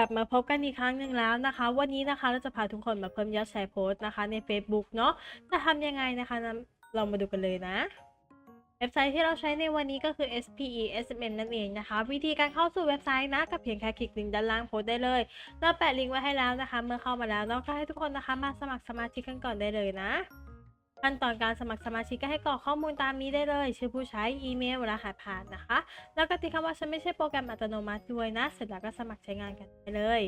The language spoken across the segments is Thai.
ลับมาพบกันอีกครั้งหนึ่งแล้วนะคะ วันนี้นะคะเราจะพาทุกคนมาเพิ่มยอดแชร์โพสต์นะคะใน Facebook เนาะจะทำยังไงนะคะนั้นเรามาดูกันเลยนะเว็บไซต์ที่เราใช้ในวันนี้ก็คือ SPE SMM นั่นเองนะคะ วิธีการเข้าสู่เว็บไซต์นะกับเพียงแค่คลิกลิงก์ด้านล่างโพสต์ได้เลยเราแปะลิงก์ไว้ให้แล้วนะคะ เมื่อเข้ามาแล้วเนาะก็ให้ทุกคนนะคะมาสมัครสมาชิกกันก่อนได้เลยนะ ขั้นตอนการสมัครสมาชิกก็ให้กรอกข้อมูลตามนี้ได้เลย ชื่อผู้ใช้อีเมลรหัสผ่านนะคะ แล้วก็ติดคำว่าฉันไม่ใช่โปรแกรมอัตโนมัติด้วยนะ เสร็จแล้วก็สมัครใช้งานกันได้เลย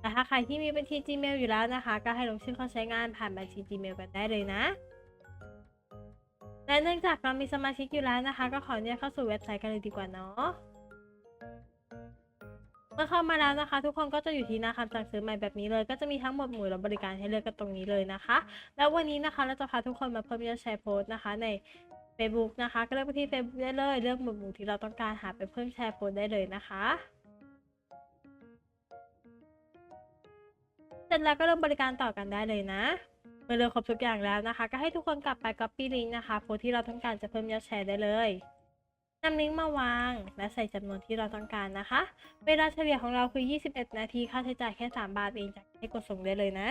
แต่ถ้าใครที่มีบัญชี Gmail อยู่แล้วนะคะ ก็ให้ลงชื่อเข้าใช้งานผ่านบัญชี Gmail กันได้เลยนะและเนื่องจากเรามีสมาชิกอยู่แล้วนะคะ ก็ขอเนี่ยเข้าสู่เว็บไซต์กันเลยดีกว่าเนาะ เมื่อเข้ามาแล้วนะคะ ทุกคนก็จะอยู่ที่หน้าคำสั่งซื้อใหม่แบบนี้เลย ก็จะมีทั้งหมดหมู่และบริการให้เลือกกันตรงนี้เลยนะคะ แล้ววันนี้นะคะเราจะพาทุกคนมาเพิ่มยอดแชร์โพสต์นะคะ ใน Facebook นะคะ ก็เลือกไปที่ Facebook ได้เลย เลือกหมวดหมู่ที่เราต้องการหาไปเพิ่มแชร์โพสต์ได้เลยนะคะเสร็จแล้วก็เริ่มบริการต่อกันได้เลยนะเมื่อเลือกครบทุกอย่างแล้วนะคะ ก็ให้ทุกคนกลับไป copy link นะคะโพสต์ที่เราต้องการจะเพิ่มยอดแชร์ได้เลย นำลิงก์มาวาง และใส่จำนวนที่เราต้องการนะคะ เวลาเฉลี่ยของเราคือ 21 นาที ค่าใช้จ่ายแค่ 3 บาทเองจากให้กดส่งได้เลยนะ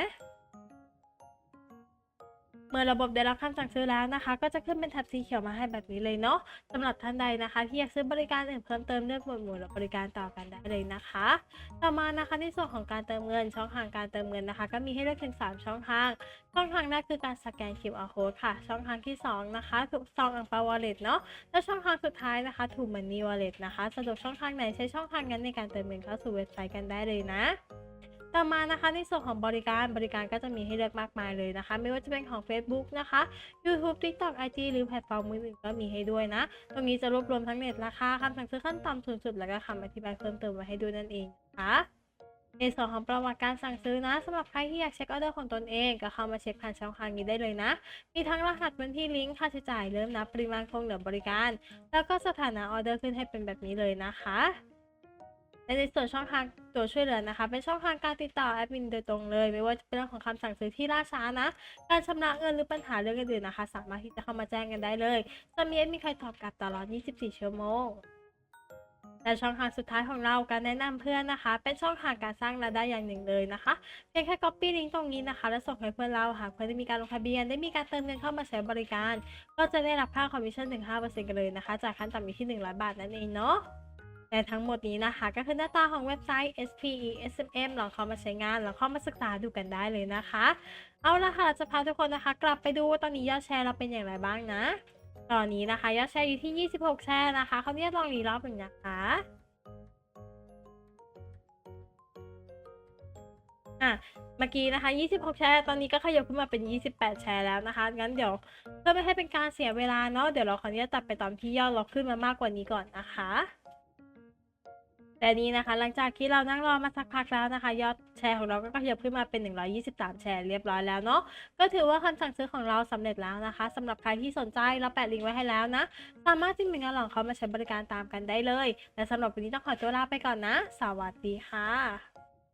เมื่อระบบได้รับคำสั่งซื้อแล้วนะคะ ก็จะขึ้นเป็นแท็บสีเขียวมาให้แบบนี้เลยเนาะสำหรับท่านใดนะคะ ที่อยากซื้อบริการอื่นเพิ่มเติมเลือกหมวดหมู่และบริการต่อกันได้เลยนะคะ ต่อมานะคะในส่วนของการเติมเงินช่องทางการเติมเงินนะคะ ก็มีให้เลือกถึง 3 ช่องทาง ช่องทางแรกคือการสแกน QR code ค่ะ ช่องทางที่ 2 นะคะถูกซองอังเปา wallet เนาะและช่องทางสุดท้ายนะคะถูก money wallet นะคะสะดวกช่องทางไหนใช้ช่องทางนั้นในการเติมเงินเข้าสู่เว็บไซต์กันได้เลยนะ ต่อมานะคะในส่วนของบริการบริการก็จะมีให้เลือกมากมายเลยนะคะ ไม่ว่าจะเป็นของ Facebook นะคะ YouTube TikTok IG หรือแพลตฟอร์มอื่นๆก็มีให้ด้วยนะ ตรงนี้จะรวบรวมทั้งเน็ตราคาคำสั่งซื้อขั้นต่ำสูงสุด แล้วก็คำอธิบายเพิ่มเติมไว้ให้ด้วยนั่นเองนะคะในส่วนของประวัติการสั่งซื้อนะสำหรับใครที่อยากเช็คออเดอร์ของตนเอง ก็เข้ามาเช็คผ่านช่องทางนี้ได้เลยนะ มีทั้งรหัสบัญชีลิงก์ค่าใช้จ่ายเริ่มนับปริมาณคงเหลือบริการ แล้วก็สถานะออเดอร์ขึ้นให้เป็นแบบนี้เลยนะคะ ในส่วนช่องทางตัวช่วยเหลือนะคะ เป็นช่องทางการติดต่อแอดมินโดยตรงเลย ไม่ว่าจะเป็นเรื่องของคำสั่งซื้อที่ล่าช้านะ การชำระเงินหรือปัญหาเรื่องอื่นๆนะคะ สามารถที่จะเข้ามาแจ้งกันได้เลย จะมีแอดมินคอยตอบกลับตลอด 24 ชั่วโมงและช่องทางสุดท้ายของเราการแนะนำเพื่อนนะคะ เป็นช่องทางการสร้างรายได้อย่างหนึ่งเลยนะคะเพียงแค่ copy ลิงก์ตรงนี้นะคะ แล้วส่งให้เพื่อนเราหากเพื่อนได้มีการลงทะเบียนได้มีการเติมเงินเข้ามาใช้บริการ ก็จะได้รับค่าคอมมิชชั่นถึง5%กันเลยนะคะ จากขั้นต่ำอยู่ที่ 100 บาทนั่นเองเนาะ และทั้งหมดนี้นะคะ ก็คือหน้าตาของเว็บไซต์ SPE SMM ลองเข้ามาใช้งานลองเข้ามาศึกษาดูกันได้เลยนะคะ เอาละค่ะเราจะพาทุกคนนะคะ กลับไปดูว่าตอนนี้ยอดแชร์เราเป็นอย่างไรบ้างนะ ตอนนี้นะคะยอดแชร์อยู่ที่ 26 แชร์นะคะเขาวนี้ลองรีรอบหนึ่งนะคะอะเมื่อกี้นะคะ 26 แชร์ ตอนนี้ก็ขยับขึ้นมาเป็น 28 แชร์แล้วนะคะ งั้นเดี๋ยวเพื่อไม่ให้เป็นการเสียเวลาเนาะ เดี๋ยวเราขออนุญาตตัดไปตอนที่ยอดเราขึ้นมามากกว่านี้ก่อนนะคะ แต่นี้นะคะ หลังจากที่เรานั่งรอมาสักพักแล้วนะคะ ยอดแชร์ของเราก็ขยับขึ้นมาเป็น 123 แชร์เรียบร้อยแล้วเนาะก็ถือว่าคำสั่งซื้อของเราสำเร็จแล้วนะคะสำหรับใครที่สนใจเราแปะลิงก์ไว้ให้แล้วนะ สามารถจิ้มลิงก์แล้วลองเขามาใช้บริการตามกันได้เลยและสำหรับวันนี้ต้องขอตัวลาไปก่อนนะ สวัสดีค่ะ